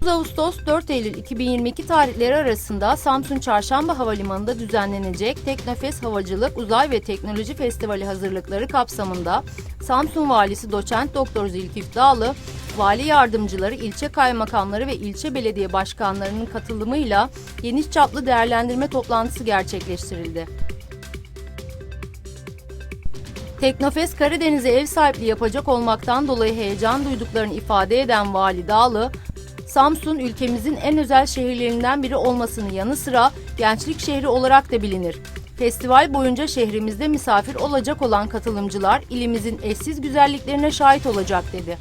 9 Ağustos 4 Eylül 2022 tarihleri arasında Samsun Çarşamba Havalimanı'nda düzenlenecek Teknofest Havacılık Uzay ve Teknoloji Festivali hazırlıkları kapsamında Samsun Valisi Doçent Doktor Zülkif Dağlı, vali yardımcıları, ilçe kaymakamları ve ilçe belediye başkanlarının katılımıyla geniş çaplı değerlendirme toplantısı gerçekleştirildi. Teknofest Karadeniz'e ev sahipliği yapacak olmaktan dolayı heyecan duyduklarını ifade eden Vali Dağlı, Samsun ülkemizin en özel şehirlerinden biri olmasının yanı sıra gençlik şehri olarak da bilinir. Festival boyunca şehrimizde misafir olacak olan katılımcılar ilimizin eşsiz güzelliklerine şahit olacak dedi.